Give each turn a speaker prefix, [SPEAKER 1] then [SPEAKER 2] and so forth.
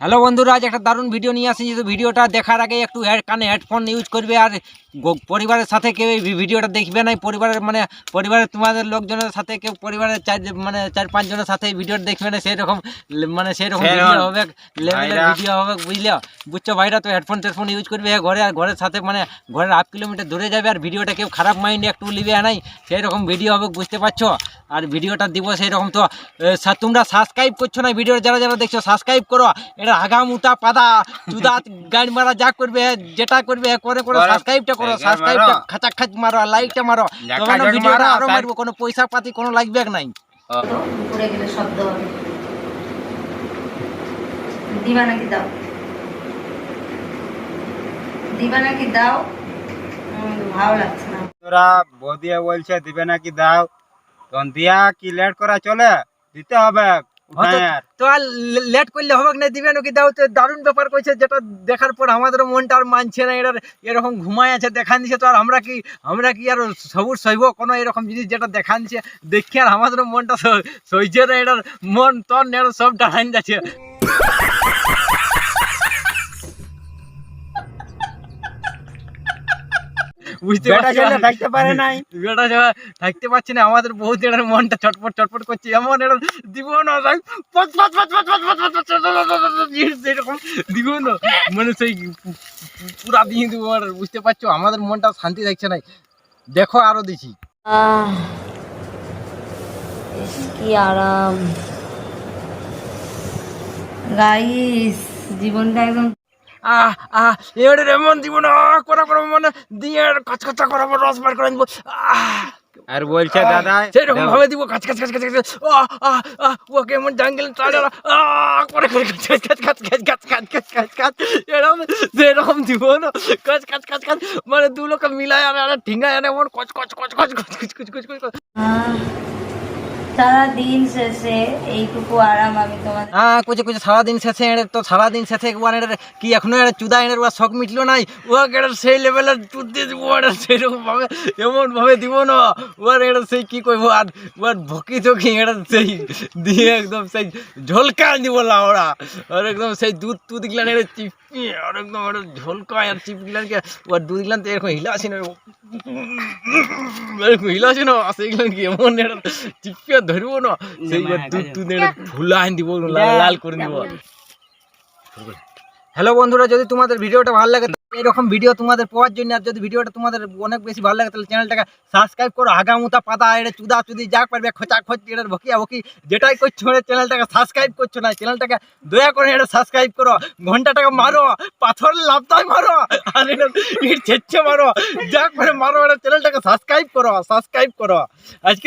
[SPEAKER 1] Hello বন্ধুরা আজ একটা দারুণ ভিডিও নিয়ে আসি যে ভিডিওটা দেখার আগে একটু হেড কানে হেডফোন ইউজ করবে আর পরিবারের সাথে কেউ এই ভিডিওটা দেখবে না পরিবারের মানে পরিবারের তোমাদের লোকজনের সাথে কেউ পরিবারের চার মানে চার পাঁচজনের সাথে এই ভিডিওটা দেখবে না সেই রকম মানে সেই রকম
[SPEAKER 2] সেরকম।
[SPEAKER 1] ভিডিও হবে লেভেলের ভিডিও হবে বুঝলে বুঝছ ভাইরা তো হেডফোন টেডফোন ইউজ করবে হ্যাঁ, ঘরে আর ঘরের সাথে মানে ঘরের হাফ কিলোমিটার দূরে যাবে আর ভিডিওটা কেউ খারাপ মাইন্ডে একটু লিবে নাই? সেই রকম ভিডিও হবে বুঝতে পারছ? আর ভিডিওটা দিব সেই রকম তো তোমরা সাবস্ক্রাইব করছ না ভিডিও যারা যারা দেখছ সাবস্ক্রাইব করো। এটা আগা মুটা পাদা চুদা গাড়ি মারা যা করবে যেটা করবে করে করে
[SPEAKER 2] করো,
[SPEAKER 1] সাবস্ক্রাইবটা করো সাবস্ক্রাইবটা
[SPEAKER 2] মারো।
[SPEAKER 1] খাচাক খাচ মারো লাইকটা মারো। তবে না ভিডিওটা
[SPEAKER 2] আরও
[SPEAKER 1] মারবো কোনো পয়সা পাতি কোনো লাগবে নাই।
[SPEAKER 3] উপরে গেলে শব্দ হবে। দিবা নাকি দাও। দিবা নাকি দাও ভালো লাগছে না।
[SPEAKER 2] তোরা বদিয়া বলছে দিবে নাকি দাও। তখন দিয়া কি লেট করা চলে? দিতে হবে
[SPEAKER 1] তো আর লেট করলে হবে না দিবে নাকি? দাও তো দারুণ ব্যাপার কইছে যেটা দেখার পর আমাদের মনটা আর মানছে না এটার এরকম ঘুমায় আছে দেখান দিছে তো আর আমরা কি আমরা কি আর সবুজ সইব? কোনো এরকম জিনিস যেটা দেখান দিছে দেখে আর আমাদের মনটা সইছে না এটার মন তন এটার সব টান যাচ্ছে। বুঝতে পারছি
[SPEAKER 2] না থাকতে পারে নাই
[SPEAKER 1] বেটা যাওয়া থাকতে পারছি না আমাদের বহুত এটার মনটা চটপট চটপট করছে এমন এটা দিব না এরকম দিব না মানে সেই পুরা দিয়ে দিব বুঝতে পারছ আমাদের মনটা শান্তি থাকছে না দেখো আরও দিছি
[SPEAKER 3] কি আরাম গাইস জীবনটা একদম
[SPEAKER 1] আহ আহ এবারে এমন দিব না করা মানে দিয়ে কাচ কাচা করাবো রস বার করে দিব আহ
[SPEAKER 2] আর বলছে দাদা
[SPEAKER 1] সেরকম। ভাবে দিব কাচ কাচ কাচ কাচ কাচ আহ আহ আহ ও কেমন জাঙ্গল টাড়া আহ করে করে কাচ কাচ কাচ কাচ কাচ কাচ কাচ কাচ কাচ এরকম সেরকম দিব না কাচ কাচ কাচ কাচ মানে দু লোক মিলায় আর আর ঠিঙ্গায় আর এমন কচ কচ কচ কচ কচ কচ কচ কচ কচ কচ
[SPEAKER 3] সারা দিন শেষে এইটুকু আরাম
[SPEAKER 1] হ্যাঁ সারাদিন শেষে তো সারাদিন শেষে কি এখনও এর চুদা এর ওর শখ মিটলো নাই? ও এর সেই লেভেলের চুদ দিয়ে দিব, ওর সেরকম ভাবে এমন ভাবে দিব না। ওর এর সেই কি কইব আর, ওর ভকি চকি এর সেই দিয়ে একদম সেই ঝলকা দিব লাউড়া আর একদম সেই দুধ টুধ গিলান এর চিপি আর একদম এর ঝলকা আর চিপ গিলান কে ওর দুধ গিলান তো এরকম হিলাসি না হিলাসি না কি এমন এর চিপিয়ে ধরবো না সেই দুধ এর ফুলা আইন দিব লাল করে দিব হ্যালো বন্ধুরা যদি তোমাদের ভিডিওটা ভালো লাগে এরকম ভিডিও তোমাদের পাওয়ার জন্য, আর যদি ভিডিওটা তোমাদের অনেক বেশি ভালো লাগে, তাহলে চ্যানেলটাকে সাবস্ক্রাইব করো। আগামুতা পাতা এটা চুদা চুদি যা পারবে খোঁচা খোঁচ এটার ভকিয়া ভকি, যেটাই করছ এটা চ্যানেলটাকে সাবস্ক্রাইব করছ না চ্যানেলটাকে দয়া করে এটা সাবস্ক্রাইব করো। ঘন্টাটাকে মারো পাথর লাভতাই মারো, আর এটা ছেচ্ছে মারো। যা করে মারো এটা চ্যানেলটাকে সাবস্ক্রাইব করো সাবস্ক্রাইব করো। আজকে